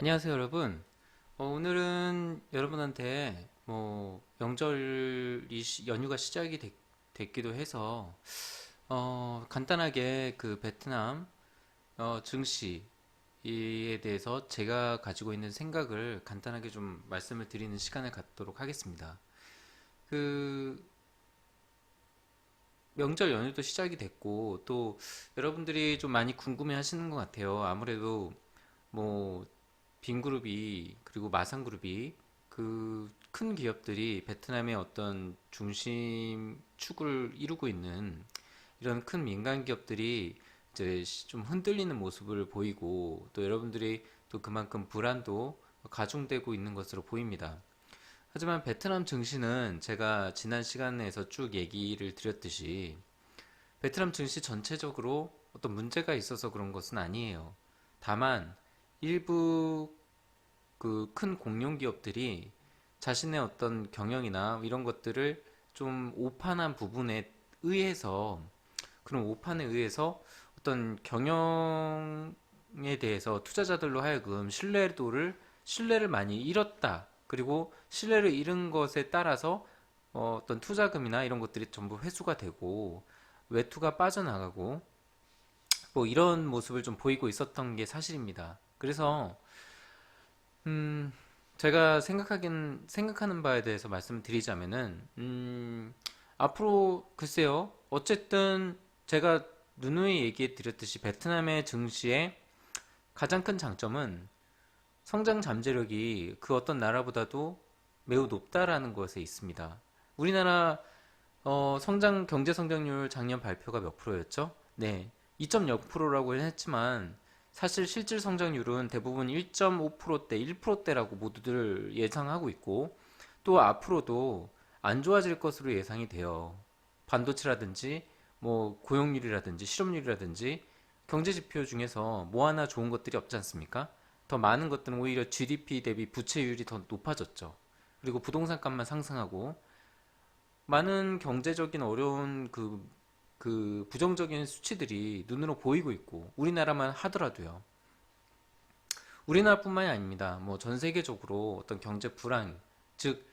안녕하세요, 여러분. 어, 오늘은 여러분한테 뭐 명절이 시- 연휴가 시작이 됐, 됐기도 해서 어, 간단하게 그 베트남 어, 증시에 대해서 제가 가지고 있는 생각을 간단하게 좀 말씀을 드리는 시간을 갖도록 하겠습니다. 그 명절 연휴도 시작이 됐고 또 여러분들이 좀 많이 궁금해 하시는 것 같아요. 아무래도 뭐 빈그룹이 그리고 마상그룹이 그 큰 기업들이 베트남의 어떤 중심 축을 이루고 있는 이런 큰 민간 기업들이 이제 시- 좀 흔들리는 모습을 보이고 또 여러분들이 또 그만큼 불안도 가중되고 있는 것으로 보입니다. 하지만 베트남 증시는 제가 지난 시간에서 쭉 얘기를 드렸듯이 베트남 증시 전체적으로 어떤 문제가 있어서 그런 것은 아니에요. 다만 일부 그 큰 공룡 기업들이 자신의 어떤 경영이나 이런 것들을 좀 오판한 부분에 의해서 그런 오판에 의해서 어떤 경영에 대해서 투자자들로 하여금 신뢰도를 신뢰를 많이 잃었다. 그리고 신뢰를 잃은 것에 따라서 어, 어떤 투자금이나 이런 것들이 전부 회수가 되고 외투가 빠져나가고 뭐 이런 모습을 좀 보이고 있었던 게 사실입니다. 그래서 음, 제가 생각하긴, 생각하는 바에 대해서 말씀을 드리자면은, 음, 앞으로, 글쎄요. 어쨌든, 제가 누누이 얘기해 드렸듯이 베트남의 증시의 가장 큰 장점은 성장 잠재력이 그 어떤 나라보다도 매우 높다라는 것에 있습니다. 우리나라, 어, 성장, 경제 성장률 작년 발표가 몇 프로였죠? 네. 2.0%라고 했지만, 사실 실질 성장률은 대부분 1.5%대, 1%대라고 모두들 예상하고 있고, 또 앞으로도 안 좋아질 것으로 예상이 돼요. 반도체라든지, 뭐, 고용률이라든지, 실업률이라든지, 경제 지표 중에서 뭐 하나 좋은 것들이 없지 않습니까? 더 많은 것들은 오히려 GDP 대비 부채율이 더 높아졌죠. 그리고 부동산 값만 상승하고, 많은 경제적인 어려운 그 그 부정적인 수치들이 눈으로 보이고 있고 우리나라만 하더라도요. 우리나라뿐만이 아닙니다. 뭐 전 세계적으로 어떤 경제 불안, 즉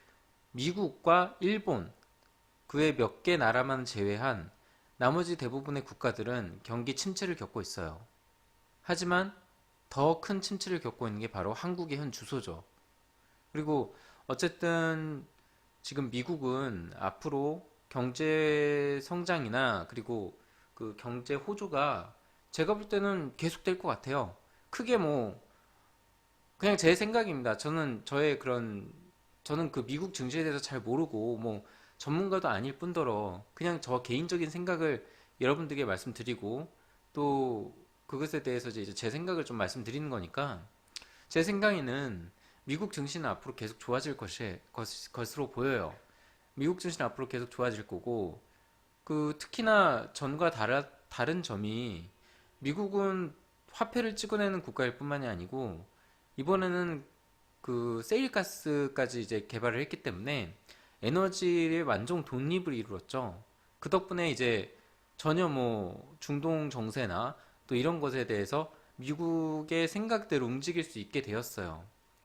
미국과 일본 그외몇개 나라만 제외한 나머지 대부분의 국가들은 경기 침체를 겪고 있어요. 하지만 더 큰 침체를 겪고 있는 게 바로 한국의 현 주소죠. 그리고 어쨌든 지금 미국은 앞으로 경제 성장이나 그리고 그 경제 호조가 제가 볼 때는 계속될 것 같아요. 크게 뭐 그냥 제 생각입니다. 저는 저의 그런 저는 그 미국 증시에 대해서 잘 모르고 뭐 전문가도 아닐 뿐더러 그냥 저 개인적인 생각을 여러분들에게 말씀드리고 또 그것에 대해서 이제 제 생각을 좀 말씀드리는 거니까 제 생각에는 미국 증시는 앞으로 계속 좋아질 것이, 것, 것으로 보여요. 미국 증시는 앞으로 계속 좋아질 거고, 그 특히나 전과 다라, 다른 점이 미국은 화폐를 찍어내는 국가일 뿐만이 아니고, 이번에는 그 세일가스까지 이제 개발을 했기 때문에 에너지의 완전 독립을 이루었죠. 그 덕분에 이제 전혀 뭐 중동 정세나 또 이런 것에 대해서 미국의 생각대로 움직일 수 있게 되었어요.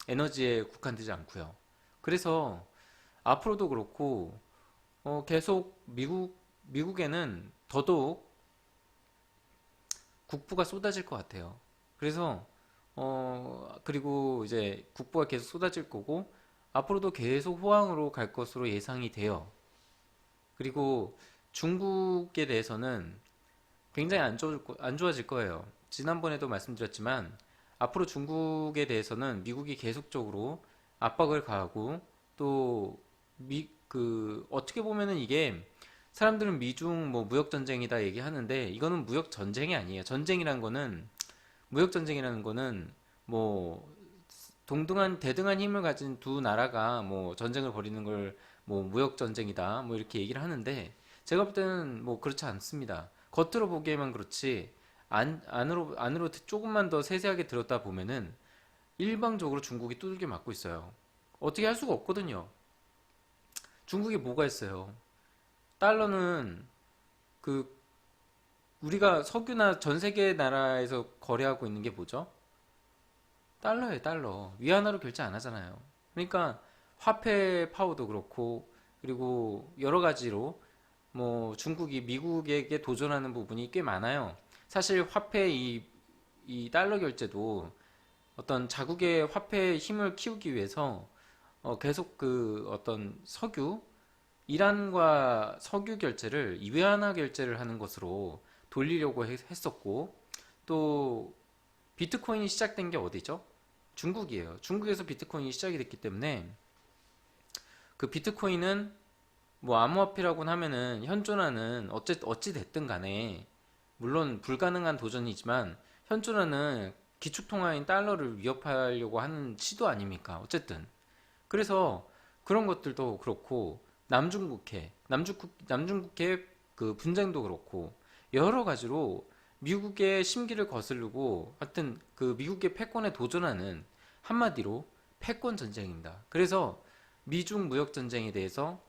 에너지에 국한되지 않고요. 그래서 앞으로도 그렇고 어, 계속 미국 미국에는 더더욱 국부가 쏟아질 것 같아요. 그래서 어 그리고 이제 국부가 계속 쏟아질 거고 앞으로도 계속 호황으로 갈 것으로 예상이 돼요. 그리고 중국에 대해서는 굉장히 안 좋을 거- 안 좋아질 거예요. 지난번에도 말씀드렸지만 앞으로 중국에 대해서는 미국이 계속적으로 압박을 가하고 또 미, 그 어떻게 보면은 이게 사람들은 미중 뭐 무역 전쟁이다 얘기하는데 이거는 무역 전쟁이 아니에요. 전쟁이란 거는 무역 전쟁이라는 거는 뭐 동등한 대등한 힘을 가진 두 나라가 뭐 전쟁을 벌이는 걸 뭐 무역 전쟁이다 뭐 이렇게 얘기를 하는데 제가 볼 때는 뭐 그렇지 않습니다. 겉으로 보기에만 그렇지 안 안으로 안으로 조금만 더 세세하게 들었다 보면은 일방적으로 중국이 두들겨 맞고 있어요. 어떻게 할 수가 없거든요. 중국이 뭐가 있어요? 달러는 그 우리가 석유나 전 세계 나라에서 거래하고 있는 게 뭐죠? 달러에 달러. 위안화로 결제 안 하잖아요. 그러니까 화폐 파워도 그렇고 그리고 여러 가지로 뭐 중국이 미국에게 도전하는 부분이 꽤 많아요. 사실 화폐 이, 이 달러 결제도 어떤 자국의 화폐 힘을 키우기 위해서 어, 계속 그 어떤 석유, 이란과 석유 결제를 위안화 결제를 하는 것으로 돌리려고 했- 했었고 또 비트코인이 시작된 게 어디죠? 중국이에요. 중국에서 비트코인이 시작이 됐기 때문에 그 비트코인은 뭐 암호화폐라고 하면은 현존하는 어째 어찌 됐든 간에 물론 불가능한 도전이지만 현존하는 기축통화인 달러를 위협하려고 하는 시도 아닙니까? 어쨌든 그래서 그런 것들도 그렇고 남중국해, 남중국 남중국해 그 분쟁도 그렇고 여러 가지로 미국의 심기를 거스르고 하여튼 그 미국의 패권에 도전하는 한마디로 패권 전쟁입니다. 그래서 미중 무역 전쟁에 대해서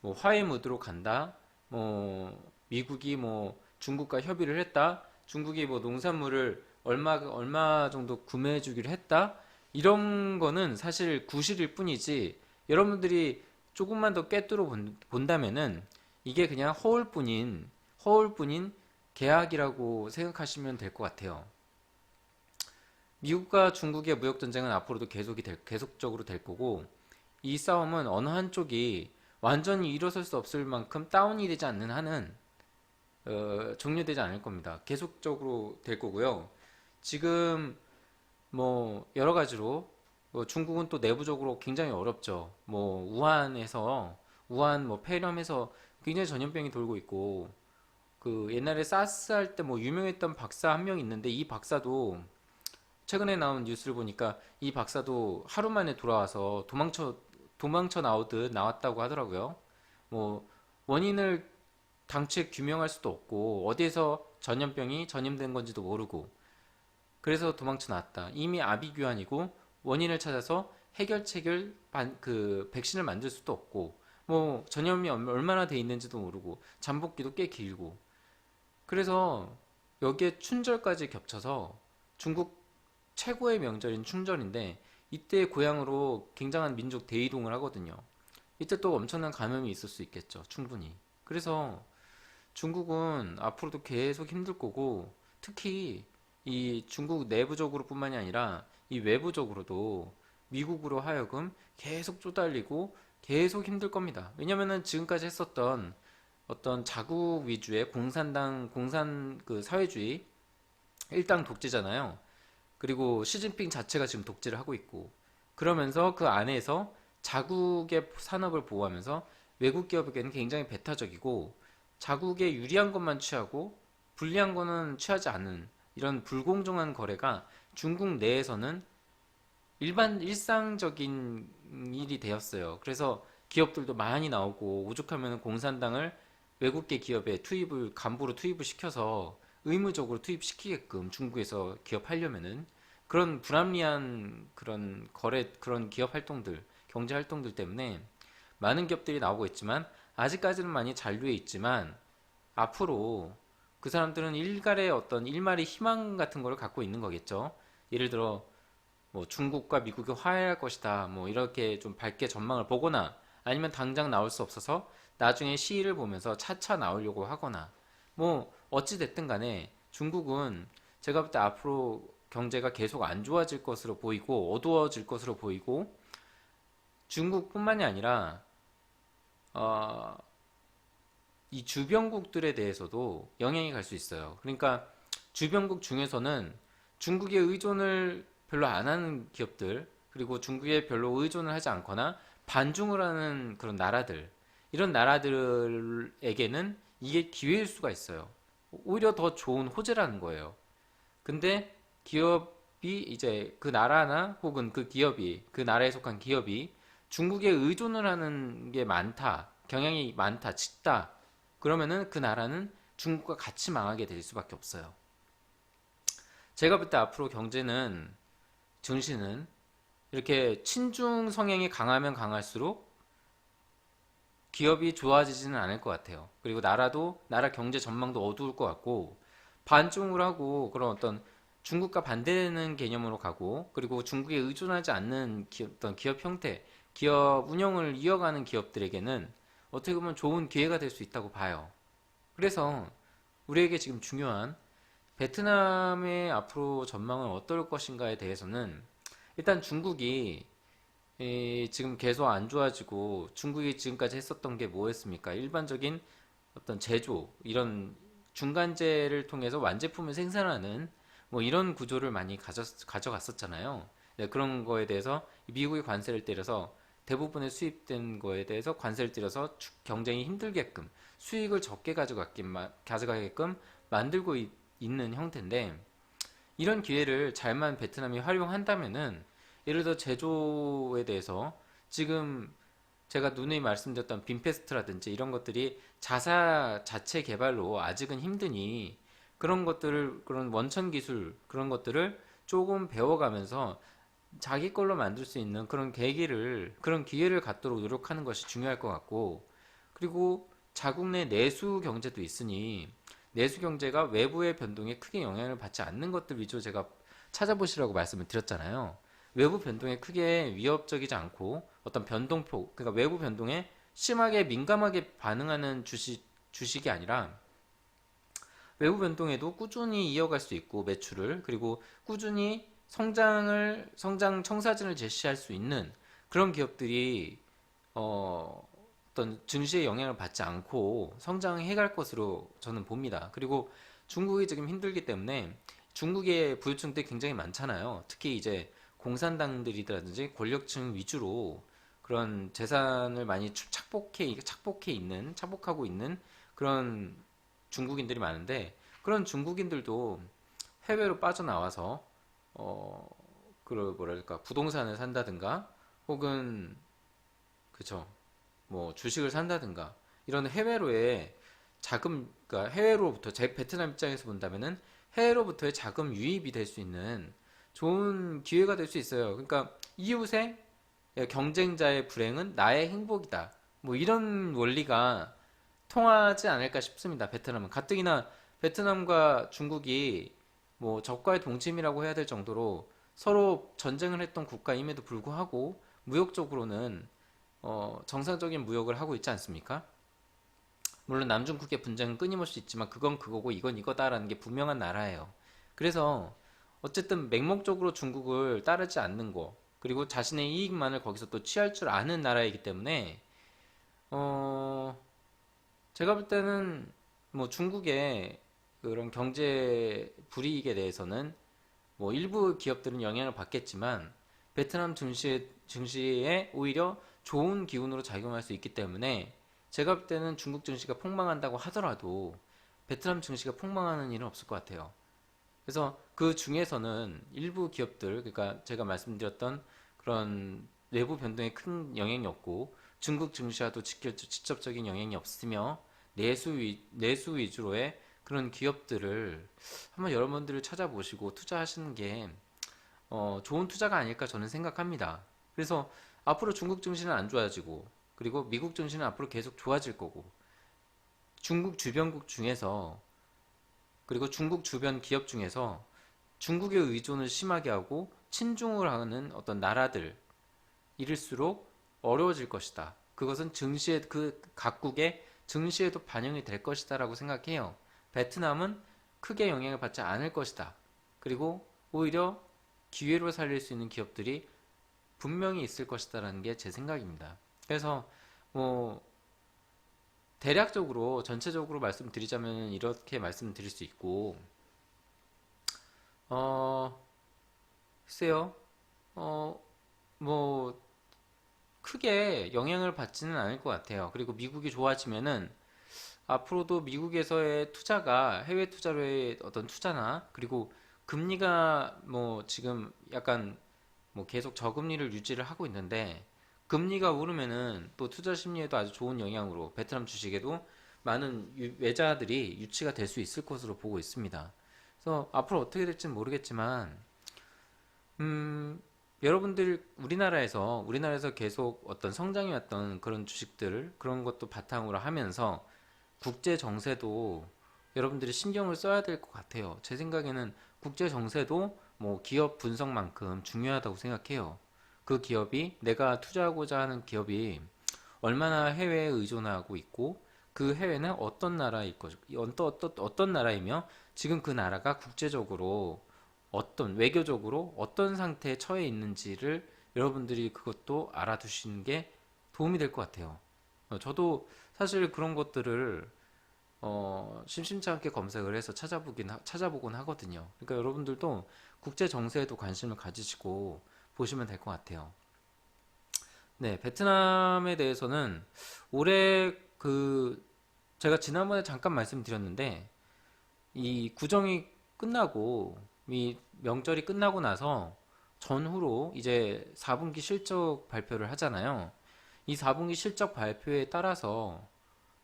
뭐 화해 무드로 간다. 뭐 미국이 뭐 중국과 협의를 했다. 중국이 뭐 농산물을 얼마 얼마 정도 구매해 주기로 했다. 이런 거는 사실 구실일 뿐이지 여러분들이 조금만 더 본- 본다면은 이게 그냥 허울뿐인 허울뿐인 계약이라고 생각하시면 될 것 같아요. 미국과 중국의 무역 전쟁은 앞으로도 계속이 될, 계속적으로 될 거고 이 싸움은 어느 한쪽이 완전히 일어설 수 없을 만큼 다운이 되지 않는 한은 어, 종료되지 않을 겁니다. 계속적으로 될 거고요. 지금 뭐 여러 가지로 뭐 중국은 또 내부적으로 굉장히 어렵죠. 뭐 우한에서 우한 뭐 폐렴에서 굉장히 전염병이 돌고 있고 그 옛날에 사스 할 때 뭐 유명했던 박사 한 명 있는데 이 박사도 최근에 나온 뉴스를 보니까 이 박사도 하루 만에 돌아와서 도망쳐 도망쳐 나오듯 나왔다고 하더라고요. 뭐 원인을 당최 규명할 수도 없고 어디에서 전염병이 전염된 건지도 모르고 그래서 도망쳐 나왔다. 이미 아비규환이고 원인을 찾아서 해결책을 반- 그 백신을 만들 수도 없고 뭐 전염이 얼- 얼마나 돼 있는지도 모르고 잠복기도 꽤 길고 그래서 여기에 춘절까지 겹쳐서 중국 최고의 명절인 춘절인데 이때 고향으로 굉장한 민족 대이동을 하거든요. 이때 또 엄청난 감염이 있을 수 있겠죠. 충분히. 그래서 중국은 앞으로도 계속 힘들 거고 특히 이 중국 내부적으로 뿐만이 아니라 이 외부적으로도 미국으로 하여금 계속 쪼달리고 계속 힘들 겁니다. 왜냐면은 지금까지 했었던 어떤 자국 위주의 공산당 공산 그 사회주의 일당 독재잖아요. 그리고 시진핑 자체가 지금 독재를 하고 있고 그러면서 그 안에서 자국의 산업을 보호하면서 외국 기업에게는 굉장히 배타적이고 자국에 유리한 것만 취하고 불리한 거는 취하지 않는 이런 불공정한 거래가 중국 내에서는 일반 일상적인 일이 되었어요. 그래서 기업들도 많이 나오고 오죽하면 공산당을 외국계 기업에 투입을 간부로 투입을 시켜서 의무적으로 투입시키게끔 중국에서 기업하려면은 그런 불합리한 그런 거래 그런 기업 활동들 경제 활동들 때문에 많은 기업들이 나오고 있지만 아직까지는 많이 잔류해 있지만 앞으로 그 사람들은 일갈의 어떤 일말의 희망 같은 거를 갖고 있는 거겠죠. 예를 들어 뭐 중국과 미국이 화해할 것이다. 뭐 이렇게 좀 밝게 전망을 보거나 아니면 당장 나올 수 없어서 나중에 시일을 보면서 차차 나오려고 하거나 뭐 어찌 됐든 간에 중국은 제가 볼 때 앞으로 경제가 계속 안 좋아질 것으로 보이고 어두워질 것으로 보이고 중국뿐만이 아니라 어, 이 주변국들에 대해서도 영향이 갈 수 있어요. 그러니까 주변국 중에서는 중국에 의존을 별로 안 하는 기업들 그리고 중국에 별로 의존을 하지 않거나 반중을 하는 그런 나라들 이런 나라들에게는 이게 기회일 수가 있어요. 오히려 더 좋은 호재라는 거예요. 근데 기업이 이제 그 나라나 혹은 그 기업이 그 나라에 속한 기업이 중국에 의존을 하는 게 많다, 경향이 많다, 짙다. 그러면은 그 나라는 중국과 같이 망하게 될 수밖에 없어요. 제가 볼 때 앞으로 경제는 증시는 이렇게 친중 성향이 강하면 강할수록 기업이 좋아지지는 않을 것 같아요. 그리고 나라도 나라 경제 전망도 어두울 것 같고 반중을 하고 그런 어떤 중국과 반대되는 개념으로 가고 그리고 중국에 의존하지 않는 기업, 어떤 기업 형태, 기업 운영을 이어가는 기업들에게는 어떻게 보면 좋은 기회가 될 수 있다고 봐요. 그래서 우리에게 지금 중요한 베트남의 앞으로 전망은 어떨 것인가에 대해서는 일단 중국이 이, 지금 계속 안 좋아지고 중국이 지금까지 했었던 게 뭐였습니까? 일반적인 어떤 제조 이런 중간재를 통해서 완제품을 생산하는 뭐 이런 구조를 많이 가져, 가져갔었잖아요. 네, 그런 거에 대해서 미국이 관세를 때려서 대부분의 수입된 거에 대해서 관세를 주- 경쟁이 힘들게끔 수익을 적게 가져가게끔, 만들고 있, 는 형태인데 이런 기회를 잘만 베트남이 활용한다면은 예를 들어 제조에 대해서 지금 제가 누누이 말씀드렸던 빈페스트라든지 이런 것들이 자사 자체 개발로 아직은 힘드니 그런 것들을 그런 원천 기술 그런 것들을 조금 배워가면서 자기 걸로 만들 수 있는 그런 계기를 그런 기회를 갖도록 노력하는 것이 중요할 것 같고 그리고 자국 내 내수 경제도 있으니 내수 경제가 외부의 변동에 크게 영향을 받지 않는 것들 위주로 제가 찾아보시라고 말씀을 드렸잖아요. 외부 변동에 크게 위협적이지 않고 어떤 변동폭, 그러니까 외부 변동에 심하게 민감하게 반응하는 주식, 주식이 아니라 외부 변동에도 꾸준히 이어갈 수 있고 매출을 그리고 꾸준히 성장을 성장 청사진을 제시할 수 있는 그런 기업들이 어, 어떤 증시의 영향을 받지 않고 성장해 갈 것으로 저는 봅니다. 그리고 중국이 지금 힘들기 때문에 중국의 부유층들이 굉장히 많잖아요. 특히 이제 공산당들이라든지 권력층 위주로 그런 재산을 많이 축- 착복해 착복해 있는 착복하고 있는 그런 중국인들이 많은데 그런 중국인들도 해외로 빠져나와서 어 그 뭐랄까 부동산을 산다든가 혹은 그쵸 뭐 주식을 산다든가 이런 해외로의 자금 그러니까 해외로부터 제 베트남 입장에서 본다면은 해외로부터의 자금 유입이 될 수 있는 좋은 기회가 될 수 있어요. 그러니까 이웃의 경쟁자의 불행은 나의 행복이다. 뭐 이런 원리가 통하지 않을까 싶습니다. 베트남은 가뜩이나 베트남과 중국이 뭐 적과의 동침이라고 해야 될 정도로 서로 전쟁을 했던 국가임에도 불구하고 무역적으로는 어, 정상적인 무역을 하고 있지 않습니까? 물론 남중국해 분쟁은 끊임없이 있지만 그건 그거고 이건 이거다라는 게 분명한 나라예요. 그래서 어쨌든 맹목적으로 중국을 따르지 않는 거 그리고 자신의 이익만을 거기서 또 취할 줄 아는 나라이기 때문에 어, 제가 볼 때는 뭐 중국의 그런 경제 불이익에 대해서는 뭐 일부 기업들은 영향을 받겠지만 베트남 증시, 증시에 오히려 좋은 기운으로 작용할 수 있기 때문에 제가 볼 때는 중국 증시가 폭망한다고 하더라도 베트남 증시가 폭망하는 일은 없을 것 같아요. 그래서 그 중에서는 일부 기업들, 그러니까 제가 말씀드렸던 그런 내부 변동에 큰 영향이 없고 중국 증시와도 직접적인 영향이 없으며 내수 위, 내수 위주로의 그런 기업들을 한번 여러분들을 찾아보시고 투자하시는 게 어, 좋은 투자가 아닐까 저는 생각합니다. 그래서 앞으로 중국 증시는 안 좋아지고 그리고 미국 증시는 앞으로 계속 좋아질 거고 중국 주변국 중에서 그리고 중국 주변 기업 중에서 중국의 의존을 심하게 하고 친중을 하는 어떤 나라들 이럴수록 어려워질 것이다. 그것은 증시에 그 각국의 증시에도 반영이 될 것이다라고 생각해요. 베트남은 크게 영향을 받지 않을 것이다. 그리고 오히려 기회로 살릴 수 있는 기업들이 분명히 있을 것이다라는 게 제 생각입니다. 그래서 뭐 대략적으로 전체적으로 말씀드리자면 이렇게 말씀드릴 수 있고 어 글쎄요 어 뭐 크게 영향을 받지는 않을 것 같아요. 그리고 미국이 좋아지면은 앞으로도 미국에서의 투자가 해외 투자로의 어떤 투자나 그리고 금리가 뭐 지금 약간 뭐 계속 저금리를 유지를 하고 있는데 금리가 오르면은 또 투자 심리에도 아주 좋은 영향으로 베트남 주식에도 많은 유- 외자들이 유치가 될 수 있을 것으로 보고 있습니다. 그래서 앞으로 어떻게 될지는 모르겠지만 음, 여러분들 우리나라에서 우리나라에서 계속 어떤 성장해 왔던 그런 주식들 그런 것도 바탕으로 하면서 국제 정세도 여러분들이 신경을 써야 될 것 같아요. 제 생각에는 국제 정세도 뭐 기업 분석만큼 중요하다고 생각해요. 그 기업이 내가 투자하고자 하는 기업이 얼마나 해외에 의존하고 있고 그 해외는 어떤 나라일 것, 어떤, 어떤, 나라이며 지금 그 나라가 국제적으로 어떤 외교적으로 어떤 상태에 처해 있는지를 여러분들이 그것도 알아두시는 게 도움이 될 것 같아요. 어, 저도 사실 그런 것들을 어, 심심치 않게 검색을 해서 찾아보긴 하- 찾아보곤 하거든요. 그러니까 여러분들도 국제 정세에도 관심을 가지시고 보시면 될 것 같아요. 네, 베트남에 대해서는 올해 그 제가 지난번에 잠깐 말씀드렸는데 이 구정이 끝나고 이 명절이 끝나고 나서 전후로 이제 4분기 실적 발표를 하잖아요. 이 4분기 실적 발표에 따라서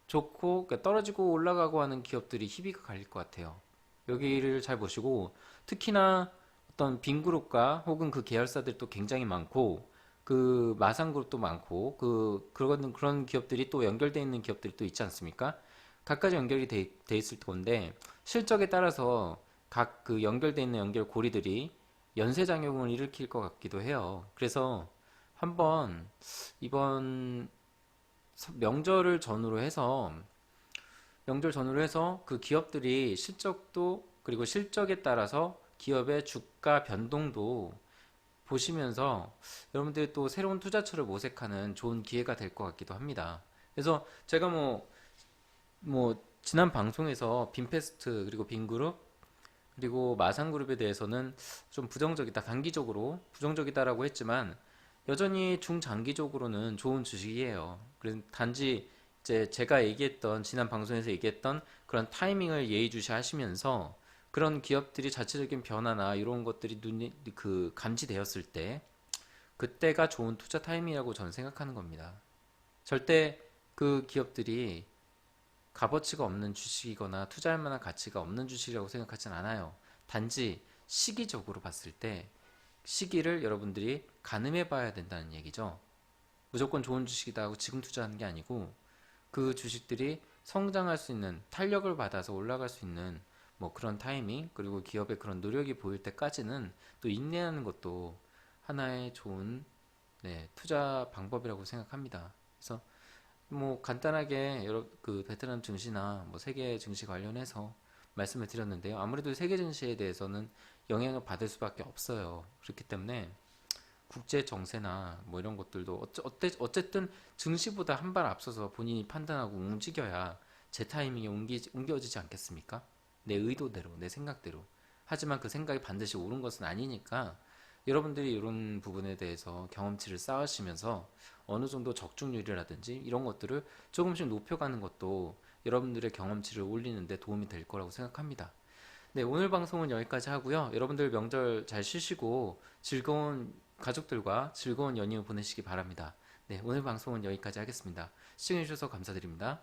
좋고 그러니까 떨어지고 올라가고 하는 기업들이 희비가 갈릴 것 같아요. 여기를 잘 보시고 특히나 어떤 빈그룹과 혹은 그 계열사들도 굉장히 많고 그 마상그룹도 많고 그 그런 그런 기업들이 또 연결돼 있는 기업들이 또 있지 않습니까? 각가지 연결이 돼, 돼 있을 건데 실적에 따라서 각 그 연결돼 있는 연결 고리들이 연쇄 작용을 일으킬 것 같기도 해요. 그래서 한번 이번 서- 명절을 전후로 해서 명절 전후로 해서 그 기업들이 실적도 그리고 실적에 따라서 기업의 주가 변동도 보시면서 여러분들이 또 새로운 투자처를 모색하는 좋은 기회가 될 것 같기도 합니다. 그래서 제가 뭐, 뭐, 지난 방송에서 빈페스트 그리고 빈그룹 그리고 마상그룹에 대해서는 좀 부정적이다, 단기적으로 부정적이다라고 했지만 여전히 중장기적으로는 좋은 주식이에요. 단지 이제 제가 얘기했던 지난 방송에서 얘기했던 그런 타이밍을 예의주시하시면서 그런 기업들이 자체적인 변화나 이런 것들이 눈이 그 감지되었을 때 그때가 좋은 투자 타이밍이라고 저는 생각하는 겁니다. 절대 그 기업들이 값어치가 없는 주식이거나 투자할 만한 가치가 없는 주식이라고 생각하진 않아요. 단지 시기적으로 봤을 때 시기를 여러분들이 가늠해 봐야 된다는 얘기죠. 무조건 좋은 주식이다 하고 지금 투자하는 게 아니고 그 주식들이 성장할 수 있는 탄력을 받아서 올라갈 수 있는 뭐 그런 타이밍 그리고 기업의 그런 노력이 보일 때까지는 또 인내하는 것도 하나의 좋은 네, 투자 방법이라고 생각합니다. 그래서 뭐 간단하게 여러 그 베트남 증시나 뭐 세계 증시 관련해서 말씀을 드렸는데요. 아무래도 세계 증시에 대해서는 영향을 받을 수밖에 없어요. 그렇기 때문에 국제 정세나 뭐 이런 것들도 어째, 어쨌든 증시보다 한 발 앞서서 본인이 판단하고 움직여야 제 타이밍에 옮기, 옮겨지지 않겠습니까? 내 의도대로, 내 생각대로. 하지만 그 생각이 반드시 옳은 것은 아니니까 여러분들이 이런 부분에 대해서 경험치를 쌓으시면서 어느 정도 적중률이라든지 이런 것들을 조금씩 높여가는 것도 여러분들의 경험치를 올리는데 도움이 될 거라고 생각합니다. 네, 오늘 방송은 여기까지 하고요. 여러분들 명절 잘 쉬시고 즐거운 가족들과 즐거운 연휴 보내시기 바랍니다. 네, 오늘 방송은 여기까지 하겠습니다. 시청해주셔서 감사드립니다.